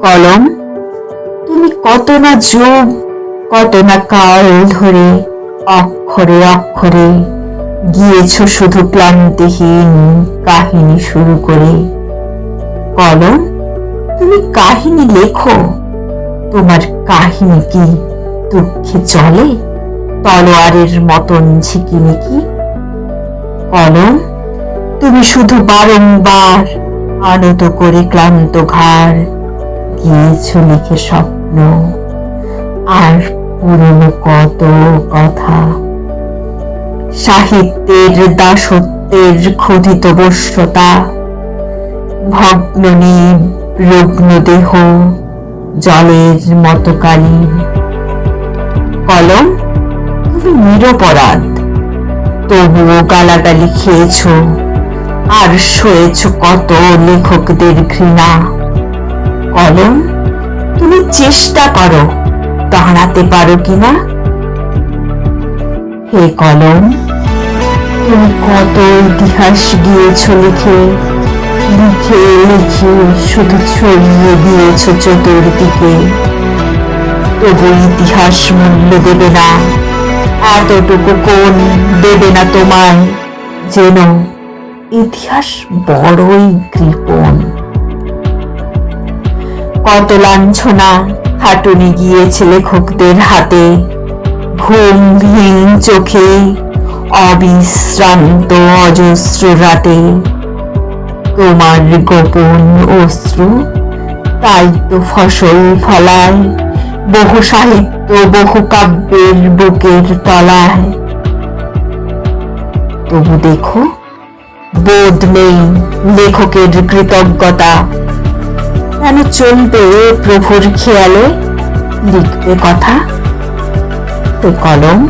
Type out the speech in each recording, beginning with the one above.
কলম। তুমি কত না যুগ, কত না কাল ধরে, অক্ষরে অক্ষরে গিয়েছ শুধু ক্লান্তিহীন কাহিনী শুরু করে। কলম, তুমি কাহিনী লেখো। তোমার কাহিনী কি দুঃখে চলে? তলোয়ারের মতন ঝিকিমিকি। কলম, তুমি শুধু বারংবার আনত করে ক্লান্ত ঘাড় গিয়েছ লিখে স্বপ্ন? আর পুরনো কত কথা? সাহিত্যের দাসত্বের ক্ষুধিত বশ্যতা ভগ্ন রুগ্ন দেহ জলের মতো কালীন কলম? তুমি নিরপরাধ। তবুও গালাগালি খেয়েছ, আর সয়েছ কত লেখকদের ঘৃণা। কলম তুমি চেষ্টা করো, দাঁড়াতে পারো কিনা? হে কলম, তুমি কত ইতিহাস গিয়েছ লিখে লিখে লিখে শুধু ছড়িয়ে দিয়েছ চতুর্দিকে। তবু ইতিহাস মূল্য দেবে না, এতটুকু কোন দেবে না তোমায়? যেন ইতিহাস বড়ই কৃপণ। কত লাঞ্ছনা, খাটুনি গিয়েছে লেখকদের হাতে। ঘুমহীন চোখে, অবিশ্রান্ত অজস্র রাতে। তোমার গোপন অশ্রু, তাই তো ফসল ফলায়, বহু সাহিত্য, বহু কাব্যের বুকের তলায়। তবু দেখো, বোধ নেই লেখকের কৃতজ্ঞতা। কেন চলবে প্রভুর খেয়ালে? লিখবে কথা হে কলম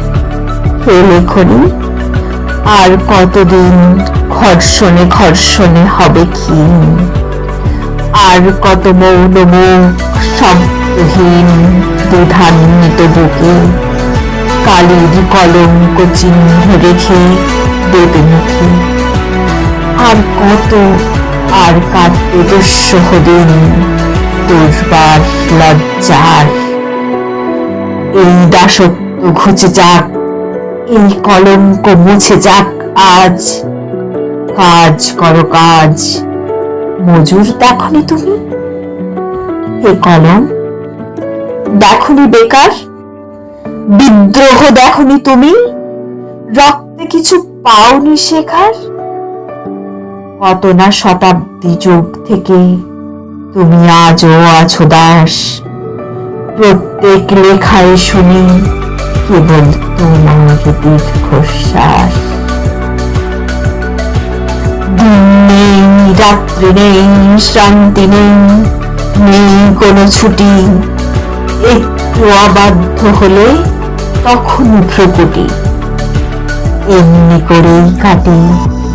হে লেখনি। আর কতদিন ঘর্ষণে ঘর্ষণে হবে কি আর কত মৌন মুখ শব্দহীন দুধান্বিত বুকে? কালির কলঙ্ক চিহ্ন রেখে দেবে মুখে আর কত আর কাটবে দুঃসহ দিন দুর্বার লজ্জার। এই দাসত্ব ঘুচে যাক, এই কলঙ্ক মুছে যাক আজ। কাজ করো কাজ। মজুর দেখনি তুমি? এ কলম দেখনি বেকার? বিদ্রোহ দেখনি তুমি? রক্তে কিছু পাওনি শেখার? কত না শতাব্দী যুগ থেকে তুমি আজও আছো দাস। প্রত্যেক লেখায় শুনি কেবল তোমার দীর্ঘশ্বাস। দিন নেই, রাত্রি নেই শান্তি নেই নেই কোনো ছুটি। একটু অবাধ্য হলে তখন ভ্রুকুটি এমনি করেই কাটে।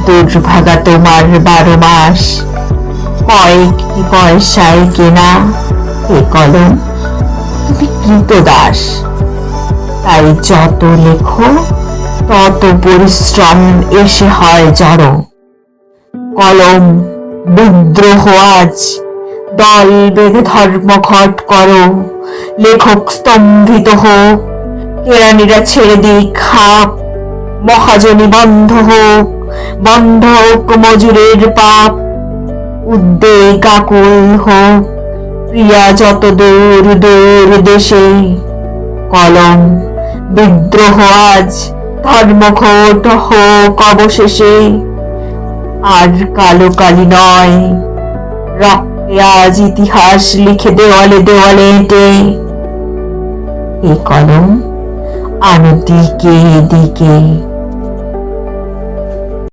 দুর্ভাগা তোমার বারো মাস। কয়েকটি পয়সায় কেনা এ কলম? তুমি কৃতদাস তাই যত লেখো, তত পরিশ্রম এসে হয় জড়ো। কলম বিদ্রোহ আজ, দল বেঁধে ধর্মঘট করো। লেখক স্তম্ভিত হোক কেরানিরা ছেড়ে দিক খাপ মহাজনী বন্ধ হোক বন্ধ হোক মজুরের পাপ, উদ্বেগ আকুল হোক, প্রিয়া যত দূর দূর দেশে, কলম বিদ্রোহ আজ ধর্মঘট হোক অবশেষে, আর কালো কালি নয়, রক্তে আজ ইতিহাস লিখে দেওয়ালে দেওয়ালে এঁটে এ কলম আনো দিকে দিকে